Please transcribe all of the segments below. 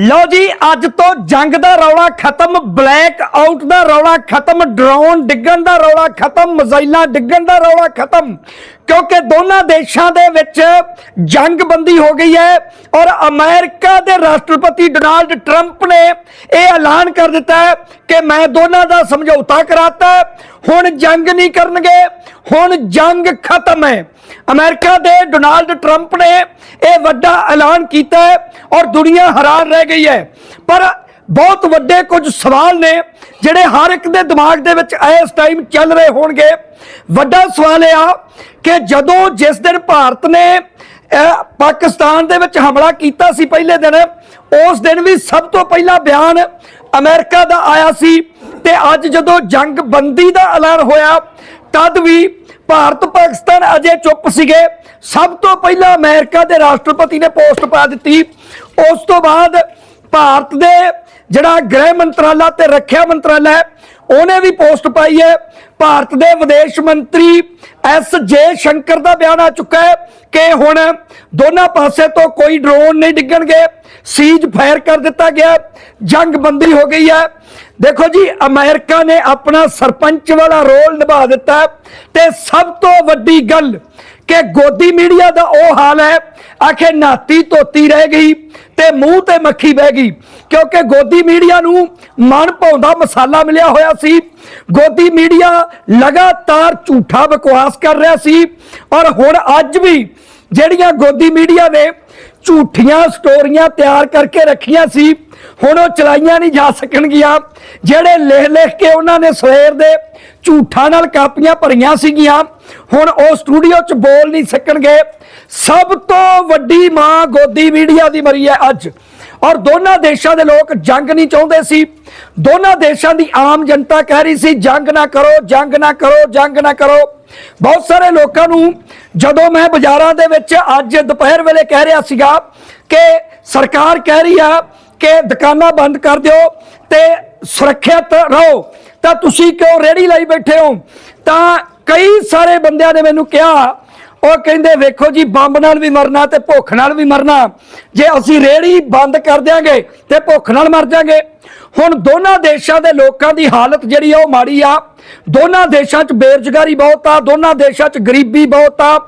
ਲਓ ਜੀ, ਅੱਜ ਤੋਂ ਜੰਗ ਦਾ ਰੌਲਾ ਖਤਮ, ਬਲੈਕ ਆਊਟ ਦਾ ਰੌਲਾ ਖਤਮ, ਡਰੋਨ ਡਿੱਗਣ ਦਾ ਰੌਲਾ ਖਤਮ, ਮਿਜ਼ਾਈਲਾਂ ਡਿੱਗਣ ਦਾ ਰੌਲਾ ਖਤਮ। ਕਿਉਂਕਿ ਦੋਨਾਂ ਦੇਸ਼ਾਂ ਦੇ ਵਿੱਚ ਜੰਗਬੰਦੀ ਹੋ ਗਈ ਹੈ ਔਰ ਅਮਰੀਕਾ ਦੇ ਰਾਸ਼ਟਰਪਤੀ ਡੋਨਾਲਡ ਟਰੰਪ ਨੇ ਇਹ ਐਲਾਨ ਕਰ ਦਿੱਤਾ ਹੈ ਕਿ ਮੈਂ ਦੋਨਾਂ ਦਾ ਸਮਝੌਤਾ ਕਰਾਤਾ ਹੁਣ ਜੰਗ ਨਹੀਂ ਕਰਨਗੇ, ਹੁਣ ਜੰਗ ਖਤਮ ਹੈ। ਅਮਰੀਕਾ ਦੇ ਡੋਨਾਲਡ ਟਰੰਪ ਨੇ ਇਹ ਵੱਡਾ ਐਲਾਨ ਕੀਤਾ ਹੈ ਔਰ ਦੁਨੀਆ ਹੈਰਾਨ ਰਹਿ ਗਈ ਹੈ। ਪਰ ਬਹੁਤ ਵੱਡੇ ਕੁਝ ਸਵਾਲ ਨੇ ਜਿਹੜੇ ਹਰ ਇੱਕ ਦੇ ਦਿਮਾਗ ਦੇ ਵਿੱਚ ਇਸ ਟਾਈਮ ਚੱਲ ਰਹੇ ਹੋਣਗੇ। ਵੱਡਾ ਸਵਾਲ ਇਹ ਆ ਕਿ ਜਦੋਂ ਜਿਸ ਦਿਨ ਭਾਰਤ ਨੇ ਪਾਕਿਸਤਾਨ ਦੇ ਵਿੱਚ ਹਮਲਾ ਕੀਤਾ ਸੀ ਪਹਿਲੇ ਦਿਨ, ਉਸ ਦਿਨ ਵੀ ਸਭ ਤੋਂ ਪਹਿਲਾ ਬਿਆਨ ਅਮਰੀਕਾ ਦਾ ਆਇਆ ਸੀ ਤੇ ਅੱਜ ਜਦੋਂ ਜੰਗ ਬੰਦੀ ਦਾ ਐਲਾਨ ਹੋਇਆ, ਤਦ ਵੀ ਭਾਰਤ ਪਾਕਿਸਤਾਨ ਅਜੇ ਚੁੱਪ ਸੀਗੇ। ਸਭ ਤੋਂ ਪਹਿਲਾਂ ਅਮਰੀਕਾ ਦੇ ਰਾਸ਼ਟਰਪਤੀ ਨੇ ਪੋਸਟ ਪਾ ਦਿੱਤੀ। ਉਸ ਤੋਂ ਬਾਅਦ ਭਾਰਤ ਦੇ ਜਿਹੜਾ ਗ੍ਰਹਿ ਮੰਤਰਾਲਾ ਤੇ ਰੱਖਿਆ ਮੰਤਰਾਲਾ ਹੈ, ਉਹਨੇ ਵੀ ਪੋਸਟ ਪਾਈ ਹੈ। ਭਾਰਤ ਦੇ ਵਿਦੇਸ਼ ਮੰਤਰੀ ਐਸ ਜੇ ਸ਼ੰਕਰ ਦਾ ਬਿਆਨ ਆ ਚੁੱਕਾ ਹੈ ਕਿ ਹੁਣ ਦੋਨਾਂ ਪਾਸੇ ਤੋਂ ਕੋਈ ਡਰੋਨ ਨਹੀਂ ਡਿੱਗਣਗੇ ਸੀਜ ਫਾਇਰ ਕਰ ਦਿੱਤਾ ਗਿਆ ਜੰਗ ਬੰਦੀ ਹੋ ਗਈ ਹੈ। ਦੇਖੋ ਜੀ ਅਮਰੀਕਾ ਨੇ ਆਪਣਾ ਸਰਪੰਚ ਵਾਲਾ ਰੋਲ ਨਿਭਾ ਦਿੱਤਾ ਤੇ ਸਭ ਤੋਂ ਵੱਡੀ ਗੱਲ ਕਿ ਗੋਦੀ ਮੀਡੀਆ ਦਾ ਉਹ ਹਾਲ ਹੈ, ਆਖੇ ਨਾਤੀ ਧੋਤੀ ਰਹਿ ਗਈ ਤੇ ਮੂੰਹ ਤੇ ਮੱਖੀ ਬਹਿ ਗਈ। ਕਿਉਂਕਿ ਗੋਦੀ ਮੀਡੀਆ ਨੂੰ ਮਨ ਭਾਉਂਦਾ ਮਸਾਲਾ ਮਿਲਿਆ ਹੋਇਆ ਸੀ। ਗੋਦੀ ਮੀਡੀਆ ਲਗਾਤਾਰ ਝੂਠਾ ਬਕਵਾਸ ਕਰ ਰਿਹਾ ਸੀ। ਔਰ ਹੁਣ ਅੱਜ ਵੀ ਜਿਹੜੀਆਂ ਗੋਦੀ ਮੀਡੀਆ ਨੇ ਝੂਠੀਆਂ ਸਟੋਰੀਆਂ ਤਿਆਰ ਕਰਕੇ ਰੱਖੀਆਂ ਸੀ, ਹੁਣ ਉਹ ਚਲਾਈਆਂ ਨਹੀਂ ਜਾ ਸਕਣਗੀਆਂ। ਜਿਹੜੇ ਲਿਖ ਲਿਖ ਕੇ ਉਹਨਾਂ ਨੇ ਸਵੇਰ ਦੇ ਝੂਠਾਂ ਨਾਲ ਕਾਪੀਆਂ ਭਰੀਆਂ ਸੀਗੀਆਂ। ਹੁਣ ਉਹ ਸਟੂਡੀਓ 'ਚ ਬੋਲ ਨਹੀਂ ਸਕਣਗੇ। ਸਭ ਤੋਂ ਵੱਡੀ ਮਾਂ ਗੋਦੀ ਮੀਡੀਆ ਦੀ ਮਰੀ ਹੈ ਅੱਜ। ਔਰ ਦੋਨਾਂ ਦੇਸ਼ਾਂ ਦੇ ਲੋਕ ਜੰਗ ਨਹੀਂ ਚਾਹੁੰਦੇ ਸੀ। ਦੋਨਾਂ ਦੇਸ਼ਾਂ ਦੀ ਆਮ ਜਨਤਾ ਕਹਿ ਰਹੀ ਸੀ, ਜੰਗ ਨਾ ਕਰੋ, ਜੰਗ ਨਾ ਕਰੋ, ਜੰਗ ਨਾ ਕਰੋ। ਬਹੁਤ ਸਾਰੇ ਲੋਕਾਂ ਨੂੰ ਜਦੋਂ ਮੈਂ ਬਾਜ਼ਾਰਾਂ ਦੇ ਵਿੱਚ ਅੱਜ ਦੁਪਹਿਰ ਵੇਲੇ ਕਹਿ ਰਿਹਾ ਸੀਗਾ ਕਿ ਸਰਕਾਰ ਕਹਿ ਰਹੀ ਆ ਕਿ ਦੁਕਾਨਾਂ ਬੰਦ ਕਰ ਦਿਓ ਤੇ ਸੁਰੱਖਿਅਤ ਰਹੋ। ਤਾਂ ਤੁਸੀਂ ਕਿਉਂ ਰੇੜੀ ਲਈ ਬੈਠੇ ਹੋ? ਤਾਂ ਕਈ ਸਾਰੇ ਬੰਦਿਆਂ ਨੇ ਮੈਨੂੰ ਕਿਹਾ, ਉਹ ਕਹਿੰਦੇ, ਵੇਖੋ ਜੀ, ਬੰਬ ਨਾਲ ਵੀ ਮਰਨਾ ਤੇ ਭੁੱਖ ਨਾਲ ਵੀ ਮਰਨਾ। ਜੇ ਅਸੀਂ ਰੇੜੀ ਬੰਦ ਕਰ ਦਿਆਂਗੇ ਤੇ ਭੁੱਖ ਨਾਲ ਮਰ ਜਾਾਂਗੇ। ਹੁਣ ਦੋਨਾਂ ਦੇਸ਼ਾਂ ਦੇ ਲੋਕਾਂ ਦੀ ਹਾਲਤ ਜਿਹੜੀ ਆ, ਉਹ ਮਾੜੀ ਆ। ਦੋਨਾਂ ਦੇਸ਼ਾਂ 'ਚ ਬੇਰੁਜ਼ਗਾਰੀ ਬਹੁਤ ਆ, ਦੋਨਾਂ ਦੇਸ਼ਾਂ 'ਚ ਗਰੀਬੀ ਬਹੁਤ ਆ।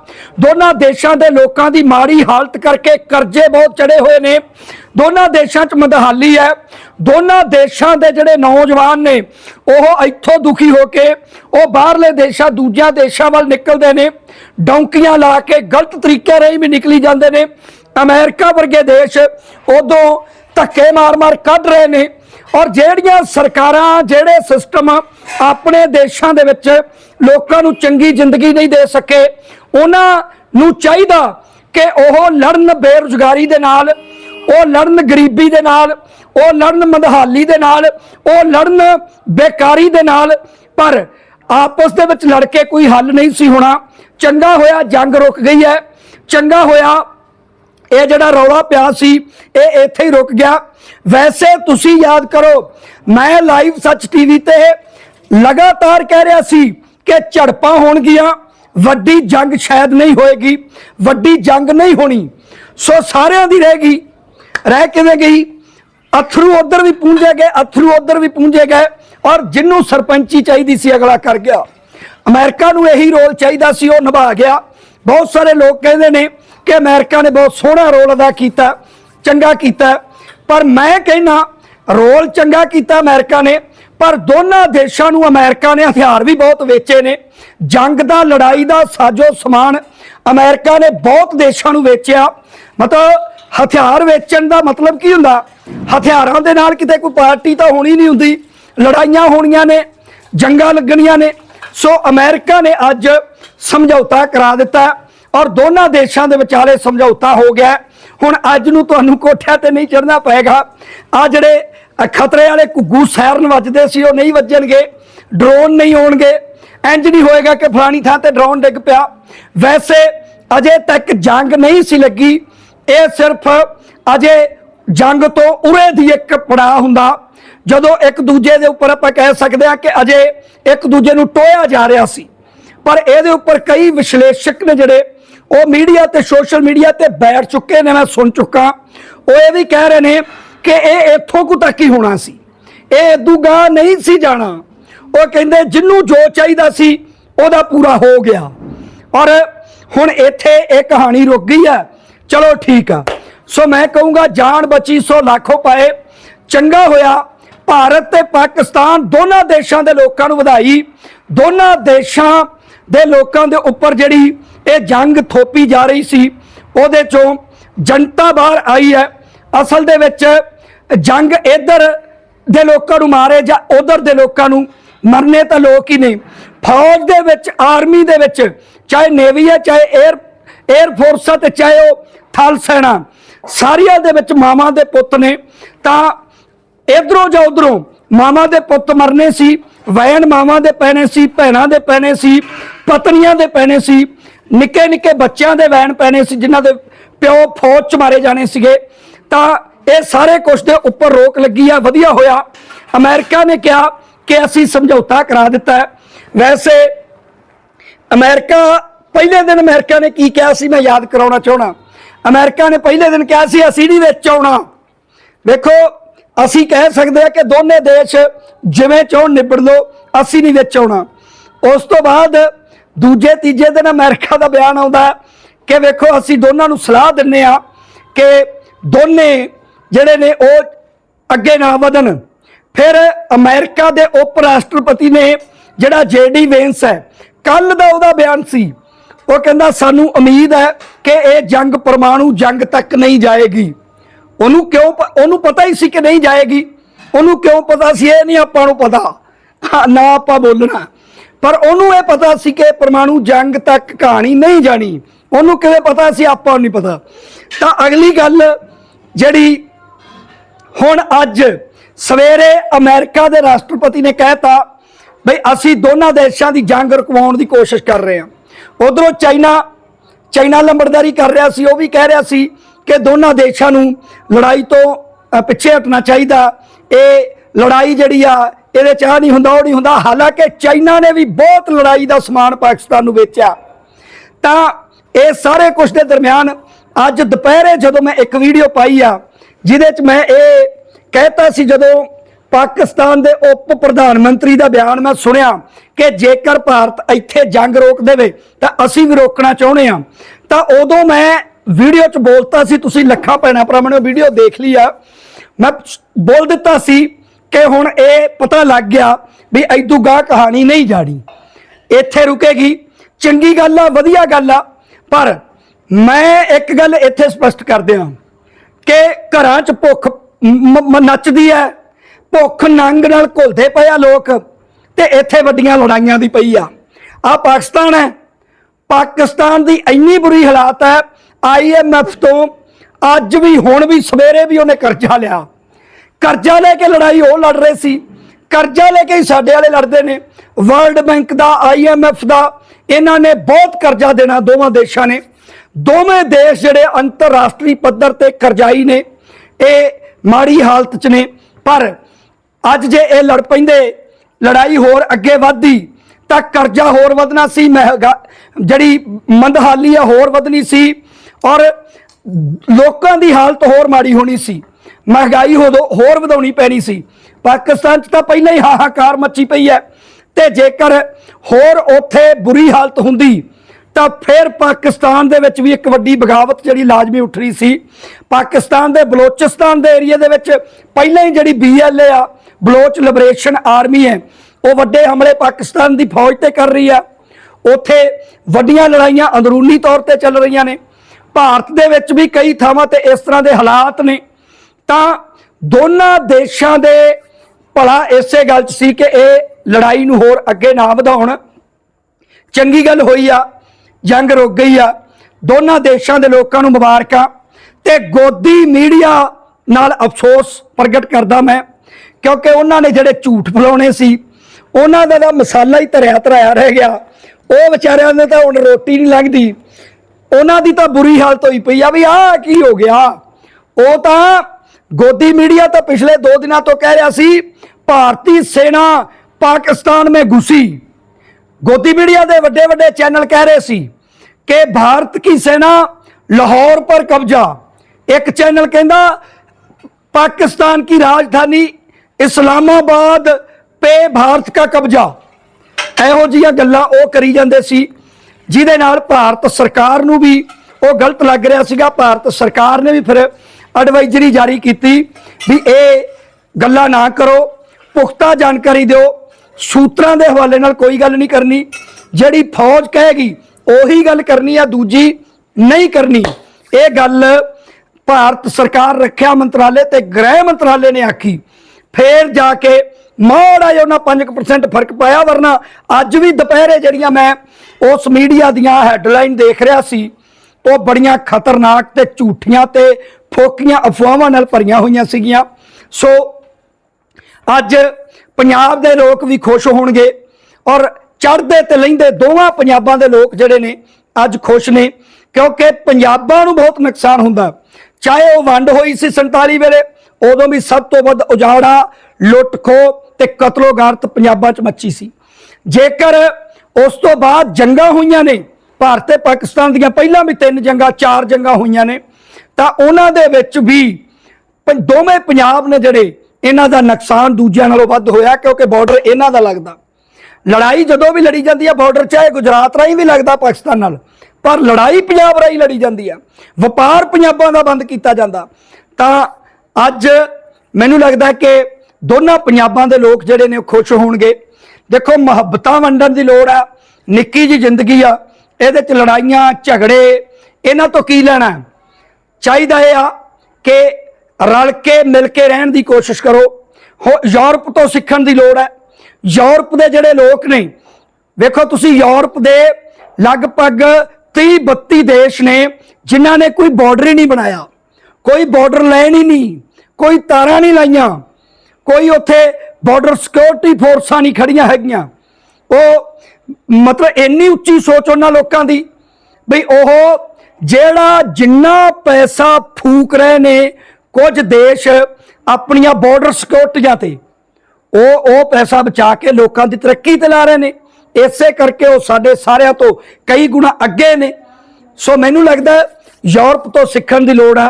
ਦੋਨਾਂ ਦੇਸ਼ਾਂ ਦੇ ਲੋਕਾਂ ਦੀ ਮਾੜੀ ਹਾਲਤ ਕਰਕੇ ਕਰਜ਼ੇ ਬਹੁਤ ਚੜੇ ਹੋਏ ਨੇ। ਦੋਨਾਂ ਦੇਸ਼ਾਂ 'ਚ ਮਦਹਾਲੀ ਹੈ। ਦੋਨਾਂ ਦੇਸ਼ਾਂ ਦੇ ਜਿਹੜੇ ਨੌਜਵਾਨ ਨੇ, ਉਹ ਇੱਥੋਂ ਦੁਖੀ ਹੋ ਕੇ ਉਹ ਬਾਹਰਲੇ ਦੇਸ਼ਾਂ, ਦੂਜਿਆਂ ਦੇਸ਼ਾਂ ਵੱਲ ਨਿਕਲਦੇ ਨੇ। ਡੌਂਕੀਆਂ ਲਾ ਕੇ ਗਲਤ ਤਰੀਕੇ ਰਾਹੀਂ ਵੀ ਨਿਕਲੀ ਜਾਂਦੇ ਨੇ। ਅਮਰੀਕਾ ਵਰਗੇ ਦੇਸ਼ ਉਦੋਂ ਧੱਕੇ ਮਾਰ-ਮਾਰ ਕੱਢ ਰਹੇ ਨੇ ਔਰ ਜਿਹੜੀਆਂ ਸਰਕਾਰਾਂ, ਜਿਹੜੇ ਸਿਸਟਮ ਆਪਣੇ ਦੇਸ਼ਾਂ ਦੇ ਵਿੱਚ ਲੋਕਾਂ ਨੂੰ ਚੰਗੀ ਜ਼ਿੰਦਗੀ ਨਹੀਂ ਦੇ ਸਕੇ, ਉਹਨਾਂ ਨੂੰ ਚਾਹੀਦਾ ਕਿ ਉਹ ਲੜਨ ਬੇਰੁਜ਼ਗਾਰੀ ਦੇ ਨਾਲ ਉਹ ਲੜਨ ਗਰੀਬੀ ਦੇ ਨਾਲ, ਉਹ ਲੜਨ ਮੰਦਹਾਲੀ ਦੇ ਨਾਲ, ਉਹ ਲੜਨ ਬੇਕਾਰੀ ਦੇ ਨਾਲ, ਪਰ ਆਪਸ ਦੇ ਵਿੱਚ ਲੜ ਕੇ ਕੋਈ ਹੱਲ ਨਹੀਂ ਸੀ ਹੋਣਾ। ਚੰਗਾ ਹੋਇਆ ਜੰਗ ਰੁਕ ਗਈ ਹੈ। ਚੰਗਾ ਹੋਇਆ ਇਹ ਜਿਹੜਾ ਰੌਲਾ ਪਿਆ ਸੀ, ਇਹ ਇੱਥੇ ਹੀ ਰੁਕ ਗਿਆ। ਵੈਸੇ ਤੁਸੀਂ ਯਾਦ ਕਰੋ, ਮੈਂ ਲਾਈਵ ਸੱਚ ਟੀਵੀ ਤੇ ਲਗਾਤਾਰ ਕਹਿ ਰਿਹਾ ਸੀ ਕਿ ਝੜਪਾਂ ਹੋਣਗੀਆਂ, ਵੱਡੀ ਜੰਗ ਸ਼ਾਇਦ ਨਹੀਂ ਹੋਏਗੀ, ਵੱਡੀ ਜੰਗ ਨਹੀਂ ਹੋਣੀ। ਸੋ ਸਾਰਿਆਂ ਦੀ ਰਹੇਗੀ ਰਹਿ ਕਿਵੇਂ ਗਈ? ਅਥਰੂ ਉਧਰ ਵੀ ਪੂੰਝੇ ਗਏ, ਅਥਰੂ ਉਧਰ ਵੀ ਪੂੰਝੇ ਗਏ ਔਰ ਜਿੰਨੂੰ ਸਰਪੰਚੀ ਚਾਹੀਦੀ ਸੀ ਅਗਲਾ ਕਰ ਗਿਆ। ਅਮਰੀਕਾ ਨੂੰ ਇਹੀ ਰੋਲ ਚਾਹੀਦਾ ਸੀ, ਉਹ ਨਿਭਾ ਗਿਆ। ਬਹੁਤ ਸਾਰੇ ਲੋਕ ਕਹਿੰਦੇ ਨੇ ਕਿ ਅਮਰੀਕਾ ਨੇ ਬਹੁਤ ਸੋਹਣਾ ਰੋਲ ਅਦਾ ਕੀਤਾ, ਚੰਗਾ ਕੀਤਾ। ਪਰ ਮੈਂ ਕਹਿੰਨਾ ਰੋਲ ਚੰਗਾ ਕੀਤਾ ਅਮਰੀਕਾ ਨੇ, ਪਰ ਦੋਨਾਂ ਦੇਸ਼ਾਂ ਨੂੰ ਅਮਰੀਕਾ ਨੇ ਹਥਿਆਰ ਵੀ ਬਹੁਤ ਵੇਚੇ ਨੇ। ਜੰਗ ਦਾ, ਲੜਾਈ ਦਾ ਸਾਜੋ ਸਮਾਨ ਅਮਰੀਕਾ ਨੇ ਬਹੁਤ ਦੇਸ਼ਾਂ ਨੂੰ ਵੇਚਿਆ। ਮਤਲਬ ਹਥਿਆਰ ਵੇਚਣ ਦਾ ਮਤਲਬ ਕੀ ਹੁੰਦਾ? ਹਥਿਆਰਾਂ ਦੇ ਨਾਲ ਕਿਤੇ ਕੋਈ ਪਾਰਟੀ ਤਾਂ ਹੋਣੀ ਨਹੀਂ ਹੁੰਦੀ। ਲੜਾਈਆਂ ਹੋਣੀਆਂ ਨੇ, ਜੰਗਾਂ ਲੱਗਣੀਆਂ ਨੇ। ਸੋ ਅਮਰੀਕਾ ਨੇ ਅੱਜ ਸਮਝੌਤਾ ਕਰਾ ਦਿੱਤਾ ਔਰ ਦੋਨਾਂ ਦੇਸ਼ਾਂ ਦੇ ਵਿਚਾਲੇ ਸਮਝੌਤਾ ਹੋ ਗਿਆ। ਹੁਣ ਅੱਜ ਨੂੰ ਤੁਹਾਨੂੰ ਕੋਠਿਆਂ ਤੇ ਨਹੀਂ ਚੜਨਾ ਪਏਗਾ। ਆ ਜਿਹੜੇ ਖਤਰੇ ਵਾਲੇ ਘੁੱਗੂ ਸੈਰਨ ਵੱਜਦੇ ਸੀ, ਉਹ ਨਹੀਂ ਵੱਜਣਗੇ। ਡਰੋਨ ਨਹੀਂ ਹੋਣਗੇ। ਇੰਜ ਨਹੀਂ ਹੋਏਗਾ ਕਿ ਫਲਾਣੀ ਥਾਂ ਤੇ ਡਰੋਨ ਡਿੱਗ ਪਿਆ। ਵੈਸੇ ਅਜੇ ਤੱਕ ਜੰਗ ਨਹੀਂ ਸੀ ਲੱਗੀ। ਇਹ ਸਿਰਫ ਅਜੇ ਜੰਗ ਤੋਂ ਉਰੇ ਦੀ ਇੱਕ ਪੜਾਅ ਹੁੰਦਾ। ਜਦੋਂ ਇੱਕ ਦੂਜੇ ਦੇ ਉੱਪਰ ਆਪਾਂ ਕਹਿ ਸਕਦੇ ਹਾਂ ਕਿ ਅਜੇ ਇੱਕ ਦੂਜੇ ਨੂੰ ਟੋਇਆ ਜਾ ਰਿਹਾ ਸੀ। ਪਰ ਇਹਦੇ ਉੱਪਰ ਕਈ ਵਿਸ਼ਲੇਸ਼ਕ ਨੇ ਜਿਹੜੇ, ਉਹ ਮੀਡੀਆ ਤੇ ਸੋਸ਼ਲ ਮੀਡੀਆ ਤੇ ਬੈਠ ਚੁੱਕੇ ਨੇ, ਮੈਂ ਸੁਣ ਚੁੱਕਾ। ਉਹ ਇਹ ਵੀ ਕਹਿ ਰਹੇ ਨੇ ਕਿ ਇਹ ਇੱਥੋਂ ਕੁ ਤੱਕ ਹੀ ਹੋਣਾ ਸੀ। ਇਹ ਇਦੂ ਨਹੀਂ ਸੀ ਜਾਣਾ। ਉਹ ਕਹਿੰਦੇ ਜਿੰਨੂੰ ਜੋ ਚਾਹੀਦਾ ਸੀ, ਉਹਦਾ ਪੂਰਾ ਹੋ ਗਿਆ। ਔਰ ਹੁਣ ਇੱਥੇ ਇਹ ਕਹਾਣੀ ਰੁਕ ਗਈ ਹੈ ਚਲੋ ਠੀਕ ਆ। ਸੋ ਮੈਂ ਕਹੂੰਗਾ ਜਾਨ ਬਚੀ ਸੋ ਲੱਖੋ ਪਾਏ ਚੰਗਾ ਹੋਇਆ। ਭਾਰਤ ਤੇ ਪਾਕਿਸਤਾਨ ਦੋਨਾਂ ਦੇਸ਼ਾਂ ਦੇ ਲੋਕਾਂ ਨੂੰ ਵਧਾਈ। ਦੋਨਾਂ ਦੇਸ਼ਾਂ ਦੇ ਲੋਕਾਂ ਦੇ ਉੱਪਰ ਜਿਹੜੀ ਇਹ ਜੰਗ ਥੋਪੀ ਜਾ ਰਹੀ ਸੀ, ਉਹਦੇ ਚੋਂ ਜਨਤਾ ਬਾਹਰ ਆਈ ਹੈ। ਅਸਲ ਦੇ ਵਿੱਚ ਜੰਗ ਇੱਧਰ ਦੇ ਲੋਕਾਂ ਨੂੰ ਮਾਰੇ ਜਾਂ ਉਧਰ ਦੇ ਲੋਕਾਂ ਨੂੰ ਮਰਨੇ ਤਾਂ ਲੋਕ ਹੀ ਨਹੀਂ। ਫੌਜ ਦੇ ਵਿੱਚ, ਆਰਮੀ ਦੇ ਵਿੱਚ, ਚਾਹੇ ਨੇਵੀ ਹੈ, ਚਾਹੇ 에ਅਰ 에ਅਰ ਫੋਰਸਾਂ ਹੈ ਤੇ ਚਾਹੇ ਉਹ ਥਲ ਸੈਨਾ, ਸਾਰੀਆਂ ਦੇ ਵਿੱਚ ਮਾਵਾਂ ਦੇ ਪੁੱਤ ਨੇ। ਤਾਂ ਇਧਰੋਂ ਜਾਂ ਉਧਰੋਂ ਮਾਵਾਂ ਦੇ ਪੁੱਤ ਮਰਨੇ ਸੀ, ਵੈਣ ਮਾਵਾਂ ਦੇ ਪੈਣੇ ਸੀ, ਭੈਣਾਂ ਦੇ ਪੈਣੇ ਸੀ, ਪਤਨੀਆਂ ਦੇ ਪੈਣੇ ਸੀ, ਨਿੱਕੇ ਨਿੱਕੇ ਬੱਚਿਆਂ ਦੇ ਵੈਣ ਪੈਣੇ ਸੀ, ਜਿਨ੍ਹਾਂ ਦੇ ਪਿਓ ਫੌਜ ਚ ਮਾਰੇ ਜਾਣੇ ਸੀਗੇ। ਤਾਂ ਇਹ ਸਾਰੇ ਕੁਝ ਦੇ ਉੱਪਰ ਰੋਕ ਲੱਗੀ ਆ, ਵਧੀਆ ਹੋਇਆ। ਅਮਰੀਕਾ ਨੇ ਕਿਹਾ ਕਿ ਅਸੀਂ ਸਮਝੌਤਾ ਕਰਾ ਦਿੱਤਾ ਵੈਸੇ ਅਮਰੀਕਾ ਪਹਿਲੇ ਦਿਨ ਅਮਰੀਕਾ ਨੇ ਕੀ ਕਿਹਾ ਸੀ ਮੈਂ ਯਾਦ ਕਰਾਉਣਾ ਚਾਹਣਾ ਅਮਰੀਕਾ ਨੇ ਪਹਿਲੇ ਦਿਨ ਕਿਹਾ ਸੀ, ਅਸੀਂ ਨਹੀਂ ਵਿੱਚ ਆਉਣਾ। ਵੇਖੋ, ਅਸੀਂ ਕਹਿ ਸਕਦੇ ਆ ਕਿ ਦੋਨੇ ਦੇਸ਼ ਜਿਵੇਂ ਚਾਹਣ ਨਿਬੜ ਲਓ, ਅਸੀਂ ਨਹੀਂ ਵਿੱਚ ਆਉਣਾ। ਉਸ ਤੋਂ ਬਾਅਦ ਦੂਜੇ, ਤੀਜੇ ਦਿਨ ਅਮਰੀਕਾ ਦਾ ਬਿਆਨ ਆਉਂਦਾ ਕਿ ਵੇਖੋ, ਅਸੀਂ ਦੋਨਾਂ ਨੂੰ ਸਲਾਹ ਦਿੰਨੇ ਆ ਕਿ ਦੋਨੇ ਜਿਹੜੇ ਨੇ ਉਹ ਅੱਗੇ ਨਾ ਵਧਣ। ਫਿਰ ਅਮਰੀਕਾ ਦੇ ਉਪ ਰਾਸ਼ਟਰਪਤੀ ਨੇ ਜਿਹੜਾ ਜੇਡੀ ਵੇਂਸ ਹੈ ਕੱਲ ਦਾ ਉਹਦਾ ਬਿਆਨ ਸੀ। ਉਹ ਕਹਿੰਦਾ, ਸਾਨੂੰ ਉਮੀਦ ਹੈ ਕਿ ਇਹ ਜੰਗ ਪਰਮਾਣੂ ਜੰਗ ਤੱਕ ਨਹੀਂ ਜਾਏਗੀ। ਉਹਨੂੰ ਕਿਉਂ ਪ- ਉਹਨੂੰ ਪਤਾ ਹੀ ਸੀ ਕਿ ਨਹੀਂ ਜਾਏਗੀ। ਉਹਨੂੰ ਕਿਉਂ ਪਤਾ ਸੀ? ਇਹ ਨਹੀਂ ਆਪਾਂ ਨੂੰ ਪਤਾ। ਨਾ ਆਪਾਂ ਬੋਲਣਾ। ਪਰ ਉਹਨੂੰ ਇਹ ਪਤਾ ਸੀ ਕਿ ਪਰਮਾਣੂ ਜੰਗ ਤੱਕ ਕਹਾਣੀ ਨਹੀਂ ਜਾਣੀ। ਉਹਨੂੰ ਕਿਵੇਂ ਪਤਾ ਸੀ? ਆਪਾਂ ਨੂੰ ਨਹੀਂ ਪਤਾ। ਤਾਂ ਅਗਲੀ ਗੱਲ ਜਿਹੜੀ ਹੁਣ ਅੱਜ ਸਵੇਰੇ ਅਮਰੀਕਾ ਦੇ ਰਾਸ਼ਟਰਪਤੀ ਨੇ ਕਹਿਤਾ ਬਈ ਅਸੀਂ ਦੋਨਾਂ ਦੇਸ਼ਾਂ ਦੀ ਜੰਗ ਰੁਕਵਾਉਣ ਦੀ ਕੋਸ਼ਿਸ਼ ਕਰ ਰਹੇ ਹਾਂ। ਉਧਰੋਂ ਚਾਈਨਾ ਚਾਈਨਾ ਲੰਬੜਦਾਰੀ ਕਰ ਰਿਹਾ ਸੀ, ਉਹ ਵੀ ਕਹਿ ਰਿਹਾ ਸੀ ਕਿ ਦੋਨਾਂ ਦੇਸ਼ਾਂ ਨੂੰ ਲੜਾਈ ਤੋਂ ਪਿੱਛੇ ਹਟਣਾ ਚਾਹੀਦਾ। ਇਹ ਲੜਾਈ ਜਿਹੜੀ ਆ, ਇਹਦੇ ਚਾਹ ਨਹੀਂ ਹੁੰਦਾ, ਉਹ ਨਹੀਂ ਹੁੰਦਾ। ਹਾਲਾਂਕਿ ਚਾਈਨਾ ਨੇ ਵੀ ਬਹੁਤ ਲੜਾਈ ਦਾ ਸਮਾਨ ਪਾਕਿਸਤਾਨ ਨੂੰ ਵੇਚਿਆ। ਤਾਂ ਇਹ ਸਾਰੇ ਕੁਝ ਦੇ ਦਰਮਿਆਨ ਅੱਜ ਦੁਪਹਿਰੇ ਜਦੋਂ ਮੈਂ ਇੱਕ ਵੀਡੀਓ ਪਾਈ ਆ, ਜਿਹਦੇ ਚ ਮੈਂ ਇਹ ਕਹਿਤਾ ਸੀ ਜਦੋਂ ਪਾਕਿਸਤਾਨ ਦੇ ਉਪ ਪ੍ਰਧਾਨ ਮੰਤਰੀ ਦਾ ਬਿਆਨ ਮੈਂ ਸੁਣਿਆ ਕਿ ਜੇਕਰ ਭਾਰਤ ਇੱਥੇ ਜੰਗ ਰੋਕ ਦੇਵੇ, ਤਾਂ ਅਸੀਂ ਵੀ ਰੋਕਣਾ ਚਾਹੁੰਦੇ ਆ ਤਾਂ ਉਦੋਂ ਮੈਂ ਵੀਡੀਓ ਚ ਬੋਲਤਾ ਸੀ, ਤੁਸੀਂ ਲੱਖਾਂ ਭੈਣਾਂ ਭਰਾਵਾਂ ਨੇ ਵੀਡੀਓ ਦੇਖ ਲਈ ਆ। ਮੈਂ ਬੋਲ ਦਿੱਤਾ ਸੀ ਕਿ ਹੁਣ ਇਹ ਪਤਾ ਲੱਗ ਗਿਆ ਵੀ ਐਦੂ ਗਾ ਕਹਾਣੀ ਨਹੀਂ ਜਾਣੀ। ਇੱਥੇ ਰੁਕੇਗੀ। ਚੰਗੀ ਗੱਲ ਆ, ਵਧੀਆ ਗੱਲ ਆ, ਪਰ ਮੈਂ ਇੱਕ ਗੱਲ ਇੱਥੇ ਸਪਸ਼ਟ ਕਰ ਦਿਆਂ ਕਿ ਘਰਾਂ 'ਚ ਭੁੱਖ ਨੱਚਦੀ ਹੈ। ਭੁੱਖ ਨੰਗ ਨਾਲ ਘੁਲਦੇ ਪਏ ਆ ਲੋਕ ਤੇ ਇੱਥੇ ਵੱਡੀਆਂ ਲੜਾਈਆਂ ਦੀ ਪਈ ਆ। ਆ ਪਾਕਿਸਤਾਨ ਹੈ। ਪਾਕਿਸਤਾਨ ਦੀ ਇੰਨੀ ਬੁਰੀ ਹਾਲਾਤ ਹੈ ਆਈਐਮਐਫ ਤੋਂ ਅੱਜ ਵੀ, ਹੁਣ ਵੀ, ਸਵੇਰੇ ਵੀ ਉਹਨੇ ਕਰਜ਼ਾ ਲਿਆ। ਕਰਜ਼ਾ ਲੈ ਕੇ ਲੜਾਈ ਉਹ ਲੜ ਰਹੇ ਸੀ। ਕਰਜ਼ਾ ਲੈ ਕੇ ਹੀ ਸਾਡੇ ਵਾਲੇ ਲੜਦੇ ਨੇ। ਵਰਲਡ ਬੈਂਕ ਦਾ ਆਈਐਮਐਫ ਦਾ, ਇਹਨਾਂ ਨੇ ਬਹੁਤ ਕਰਜ਼ਾ ਦੇਣਾ ਦੋਵਾਂ ਦੇਸ਼ਾਂ ਨੇ। ਦੋਵੇਂ ਦੇਸ਼ ਜਿਹੜੇ ਅੰਤਰਰਾਸ਼ਟਰੀ ਪੱਧਰ ਤੇ ਕਰਜ਼ਾਈ ਨੇ, ਇਹ ਮਾੜੀ ਹਾਲਤ 'ਚ ਨੇ। ਪਰ ਅੱਜ ਜੇ ਇਹ ਲੜ ਪੈਂਦੇ, ਲੜਾਈ ਹੋਰ ਅੱਗੇ ਵਧਦੀ, ਤਾਂ ਕਰਜ਼ਾ ਹੋਰ ਵਧਣਾ ਸੀ, ਮਹਿੰਗਾ, ਜਿਹੜੀ ਮੰਦਹਾਲੀ ਆ ਹੋਰ ਵਧਣੀ ਸੀ, ਔਰ ਲੋਕਾਂ ਦੀ ਹਾਲਤ ਹੋਰ ਮਾੜੀ ਹੋਣੀ ਸੀ। ਮਹਿੰਗਾਈ ਹੋਦੋ, ਹੋਰ ਵਧਾਉਣੀ ਪੈਣੀ ਸੀ। ਪਾਕਿਸਤਾਨ 'ਚ ਤਾਂ ਪਹਿਲਾਂ ਹੀ ਹਾਹਾਕਾਰ ਮੱਚੀ ਪਈ ਹੈ। ਤੇ ਜੇਕਰ ਹੋਰ ਉੱਥੇ ਬੁਰੀ ਹਾਲਤ ਹੁੰਦੀ ਤਾਂ ਫਿਰ ਪਾਕਿਸਤਾਨ ਦੇ ਵਿੱਚ ਵੀ ਇੱਕ ਵੱਡੀ ਬਗਾਵਤ ਜਿਹੜੀ ਲਾਜ਼ਮੀ ਉੱਠ ਰਹੀ ਸੀ। ਪਾਕਿਸਤਾਨ ਦੇ ਬਲੋਚਿਸਤਾਨ ਦੇ ਏਰੀਆ ਦੇ ਵਿੱਚ ਪਹਿਲਾਂ ਹੀ ਜਿਹੜੀ ਬੀਐਲਏ ਆ, ਬਲੋਚ ਲਿਬਰੇਸ਼ਨ ਆਰਮੀ ਹੈ, ਉਹ ਵੱਡੇ ਹਮਲੇ ਪਾਕਿਸਤਾਨ ਦੀ ਫੌਜ ਤੇ ਕਰ ਰਹੀ ਆ। ਉੱਥੇ ਵੱਡੀਆਂ ਲੜਾਈਆਂ ਅੰਦਰੂਨੀ ਤੌਰ ਤੇ ਚੱਲ ਰਹੀਆਂ ਨੇ। ਭਾਰਤ ਦੇ ਵਿੱਚ ਵੀ ਕਈ ਥਾਵਾਂ ਤੇ ਇਸ ਤਰ੍ਹਾਂ ਦੇ ਹਾਲਾਤ ਨੇ। ਤਾਂ ਦੋਨਾਂ ਦੇਸ਼ਾਂ ਦੇ ਭਲਾ ਇਸੇ ਗੱਲ 'ਚ ਸੀ ਕਿ ਇਹ ਲੜਾਈ ਨੂੰ ਹੋਰ ਅੱਗੇ ਨਾ ਵਧਾਉਣ। ਚੰਗੀ ਗੱਲ ਹੋਈ ਆ ਜੰਗ ਰੁਕ ਗਈ ਆ। ਦੋਨਾਂ ਦੇਸ਼ਾਂ ਦੇ ਲੋਕਾਂ ਨੂੰ ਮੁਬਾਰਕਾਂ ਤੇ ਗੋਦੀ ਮੀਡੀਆ ਨਾਲ ਅਫਸੋਸ ਪ੍ਰਗਟ ਕਰਦਾ ਮੈਂ, ਕਿਉਂਕਿ ਉਹਨਾਂ ਨੇ ਜਿਹੜੇ ਝੂਠ ਫਲਾਉਣੇ ਸੀ, ਉਹਨਾਂ ਦਾ ਤਾਂ ਮਸਾਲਾ ਹੀ ਧਰਿਆ ਧਰਾਇਆ ਰਹਿ ਗਿਆ। ਉਹ ਵਿਚਾਰਿਆਂ ਦੇ ਤਾਂ ਹੁਣ ਰੋਟੀ ਨਹੀਂ ਲੰਘਦੀ ਉਹਨਾਂ ਦੀ ਤਾਂ ਬੁਰੀ ਹਾਲਤ ਹੋਈ ਪਈ ਆ ਵੀ ਆਹ ਕੀ ਹੋ ਗਿਆ। ਉਹ ਤਾਂ ਗੋਦੀ ਮੀਡੀਆ ਤਾਂ ਪਿਛਲੇ 2 ਦਿਨਾਂ ਤੋਂ ਕਹਿ ਰਿਹਾ ਸੀ, ਭਾਰਤੀ ਸੈਨਾ ਪਾਕਿਸਤਾਨ ਮੇ ਘੁਸੀ। ਗੋਦੀ ਮੀਡੀਆ ਦੇ ਵੱਡੇ ਵੱਡੇ ਚੈਨਲ ਕਹਿ ਰਹੇ ਸੀ ਕਿ ਭਾਰਤ ਕੀ ਸੈਨਾ ਲਾਹੌਰ ਪਰ ਕਬਜ਼ਾ ਇੱਕ ਚੈਨਲ ਕਹਿੰਦਾ पाकिस्तान की राजधानी इस्लामाबाद पे भारत का कब्जा ਇਹੋ ਜਿਹੀਆਂ ਗੱਲਾਂ ਉਹ ਕਰੀ ਜਾਂਦੇ ਸੀ ਜਿਹਦੇ ਨਾਲ ਭਾਰਤ ਸਰਕਾਰ ਨੂੰ ਵੀ ਉਹ ਗਲਤ ਲੱਗ ਰਿਹਾ ਸੀਗਾ ਭਾਰਤ ਸਰਕਾਰ ਨੇ ਵੀ ਫਿਰ ਐਡਵਾਈਜ਼ਰੀ ਜਾਰੀ ਕੀਤੀ ਵੀ ਇਹ ਗੱਲਾਂ ਨਾ ਕਰੋ ਪੁਖਤਾ ਜਾਣਕਾਰੀ ਦਿਓ ਸੂਤਰਾਂ ਦੇ ਹਵਾਲੇ ਨਾਲ ਕੋਈ ਗੱਲ ਨਹੀਂ ਕਰਨੀ। ਜਿਹੜੀ ਫੌਜ ਕਹੇਗੀ, ਉਹੀ ਗੱਲ ਕਰਨੀ ਆ, ਦੂਜੀ ਨਹੀਂ ਕਰਨੀ। ਇਹ ਗੱਲ ਭਾਰਤ ਸਰਕਾਰ, ਰੱਖਿਆ ਮੰਤਰਾਲੇ ਤੇ ਗ੍ਰਹਿ ਮੰਤਰਾਲੇ ਨੇ ਆਖੀ। ਫੇਰ ਜਾ ਕੇ ਮਾੜਾ ਜਿਹਾ ਉਹਨਾਂ 5% ਫ਼ਰਕ ਪਾਇਆ, ਵਰਨਾ ਅੱਜ ਵੀ ਦੁਪਹਿਰੇ ਜਿਹੜੀਆਂ ਮੈਂ ਉਸ ਮੀਡੀਆ ਦੀਆਂ ਹੈਡਲਾਈਨ ਦੇਖ ਰਿਹਾ ਸੀ, ਉਹ ਬੜੀਆਂ ਖਤਰਨਾਕ ਤੇ ਝੂਠੀਆਂ ਤੇ ਫੋਕੀਆਂ ਅਫਵਾਹਾਂ ਨਾਲ ਭਰੀਆਂ ਹੋਈਆਂ ਸੀਗੀਆਂ। ਸੋ ਅੱਜ ਪੰਜਾਬ ਦੇ ਲੋਕ ਵੀ ਖੁਸ਼ ਹੋਣਗੇ ਔਰ ਚੜ੍ਹਦੇ ਤੇ ਲੈਂਦੇ ਦੋਵਾਂ ਪੰਜਾਬਾਂ ਦੇ ਲੋਕ ਜਿਹੜੇ ਨੇ ਅੱਜ ਖੁਸ਼ ਨੇ, ਕਿਉਂਕਿ ਪੰਜਾਬਾਂ ਨੂੰ ਬਹੁਤ ਨੁਕਸਾਨ ਹੁੰਦਾ। ਚਾਹੇ ਉਹ ਵੰਡ ਹੋਈ ਸੀ 47 ਵੇਲੇ, ਉਦੋਂ ਵੀ ਸਭ ਤੋਂ ਵੱਧ ਉਜਾੜਾ, ਲੁੱਟ ਖੋ ਤੇ ਕਤਲੋਗਾਰਤ ਪੰਜਾਬਾਂ 'ਚ ਮੱਚੀ ਸੀ। ਜੇਕਰ ਉਸ ਤੋਂ ਬਾਅਦ ਜੰਗਾਂ ਹੋਈਆਂ ਨੇ, ਭਾਰਤ ਤੇ ਪਾਕਿਸਤਾਨ ਦੀਆਂ ਪਹਿਲਾਂ ਵੀ ਤਿੰਨ ਜੰਗਾਂ, ਚਾਰ ਜੰਗਾਂ ਹੋਈਆਂ ਨੇ, ਤਾਂ ਉਹਨਾਂ ਦੇ ਵਿੱਚ ਵੀ ਪੰ- ਦੋਵੇਂ ਪੰਜਾਬ ਨੇ ਜਿਹੜੇ ਇਹਨਾਂ ਦਾ ਨੁਕਸਾਨ ਦੂਜਿਆਂ ਨਾਲੋਂ ਵੱਧ ਹੋਇਆ ਕਿਉਂਕਿ ਬਾਰਡਰ ਇਹਨਾਂ ਦਾ ਲੱਗਦਾ। ਲੜਾਈ ਜਦੋਂ ਵੀ ਲੜੀ ਜਾਂਦੀ ਹੈ ਬਾਰਡਰ ਚਾਹੇ ਗੁਜਰਾਤ ਰਾਹੀਂ ਵੀ ਲੱਗਦਾ, ਪਾਕਿਸਤਾਨ ਨਾਲ, ਪਰ ਲੜਾਈ ਪੰਜਾਬ ਰਾਹੀਂ ਲੜੀ ਜਾਂਦੀ ਆ। ਵਪਾਰ ਪੰਜਾਬਾਂ ਦਾ ਬੰਦ ਕੀਤਾ ਜਾਂਦਾ। ਤਾਂ ਅੱਜ ਮੈਨੂੰ ਲੱਗਦਾ ਕਿ ਦੋਨਾਂ ਪੰਜਾਬਾਂ ਦੇ ਲੋਕ ਜਿਹੜੇ ਨੇ ਉਹ ਖੁਸ਼ ਹੋਣਗੇ। ਦੇਖੋ, ਮੁਹੱਬਤਾਂ ਵੰਡਣ ਦੀ ਲੋੜ ਆ, ਨਿੱਕੀ ਜੀ ਜ਼ਿੰਦਗੀ ਆ, ਇਹਦੇ ਚ ਲੜਾਈਆਂ, ਝਗੜੇ, ਇਹਨਾਂ ਤੋਂ ਕੀ ਲੈਣਾ? ਚਾਹੀਦਾ ਇਹ ਆ ਕਿ ਰਲ ਕੇ, ਮਿਲ ਕੇ ਰਹਿਣ ਦੀ ਕੋਸ਼ਿਸ਼ ਕਰੋ। ਹੋ- ਯੂਰਪ ਤੋਂ ਸਿੱਖਣ ਦੀ ਲੋੜ ਹੈ। ਯੂਰਪ ਦੇ ਜਿਹੜੇ ਲੋਕ ਨੇ, ਵੇਖੋ ਤੁਸੀਂ ਯੂਰਪ ਦੇ ਲਗਭਗ 30 32 ਦੇਸ਼ ਨੇ, ਜਿਨ੍ਹਾਂ ਨੇ ਕੋਈ ਬਾਰਡਰ ਹੀ ਨਹੀਂ ਬਣਾਇਆ। ਕੋਈ ਬਾਰਡਰ ਲਾਈਨ ਹੀ ਨਹੀਂ, ਕੋਈ ਤਾਰਾਂ ਨਹੀਂ ਲਾਈਆਂ, ਕੋਈ ਉੱਥੇ ਬਾਰਡਰ ਸਿਕਿਉਰਿਟੀ ਫੋਰਸਾਂ ਨਹੀਂ ਖੜੀਆਂ ਹੈਗੀਆਂ। ਉਹ ਮਤਲਬ ਇੰਨੀ ਉੱਚੀ ਸੋਚ ਉਹਨਾਂ ਲੋਕਾਂ ਦੀ ਵੀ ਉਹ ਜਿਹੜਾ ਜਿੰਨਾ ਪੈਸਾ ਫੂਕ ਰਹੇ ਨੇ ਕੁਝ ਦੇਸ਼ ਆਪਣੀਆਂ ਬਾਰਡਰ ਸਿਕਿਉਰਟੀਆਂ ਤੇ ਉਹ ਉਹ ਪੈਸਾ ਬਚਾ ਕੇ ਲੋਕਾਂ ਦੀ ਤਰੱਕੀ ਤੇ ਲਾ ਰਹੇ ਨੇ। ਇਸੇ ਕਰਕੇ ਉਹ ਸਾਡੇ ਸਾਰਿਆਂ ਤੋਂ ਕਈ ਗੁਣਾ ਅੱਗੇ ਨੇ। ਸੋ ਮੈਨੂੰ ਲੱਗਦਾ ਯੂਰਪ ਤੋਂ ਸਿੱਖਣ ਦੀ ਲੋੜ ਆ।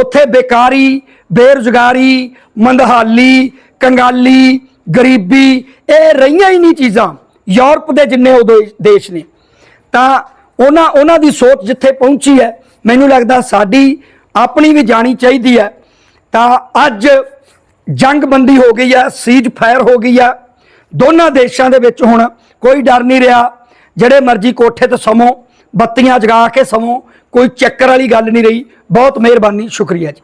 ਉੱਥੇ ਬੇਕਾਰੀ, ਬੇਰੁਜ਼ਗਾਰੀ, ਮੰਦਹਾਲੀ, ਕੰਗਾਲੀ, ਗਰੀਬੀ, ਇਹ ਰਹੀਆਂ ਹੀ ਨਹੀਂ ਚੀਜ਼ਾਂ ਯੂਰਪ ਦੇ ਜਿੰਨੇ ਉਹ ਦੇਸ਼- ਦੇਸ਼ ਨੇ। ਤਾਂ ਉਹਨਾਂ ਉਹਨਾਂ ਦੀ ਸੋਚ ਜਿੱਥੇ ਪਹੁੰਚੀ ਹੈ, ਮੈਨੂੰ ਲੱਗਦਾ ਸਾਡੀ ਆਪਣੀ ਵੀ ਜਾਣੀ ਚਾਹੀਦੀ ਹੈ। ਤਾਂ ਅੱਜ ਜੰਗਬੰਦੀ ਹੋ ਗਈ ਹੈ ਸੀਜ ਫਾਇਰ ਹੋ ਗਈ ਹੈ। ਦੋਨਾਂ ਦੇਸ਼ਾਂ ਦੇ ਵਿੱਚ ਹੁਣ ਕੋਈ ਡਰ ਨਹੀਂ ਰਿਹਾ। ਜਿਹੜੇ ਮਰਜ਼ੀ ਕੋਠੇ ਤੇ ਸਮੋ, ਬੱਤੀਆਂ ਜਗਾ ਕੇ ਸਮੋ, ਕੋਈ ਚੱਕਰ ਵਾਲੀ ਗੱਲ ਨਹੀਂ ਰਹੀ। ਬਹੁਤ ਮਿਹਰਬਾਨੀ, ਸ਼ੁਕਰੀਆ ਜੀ।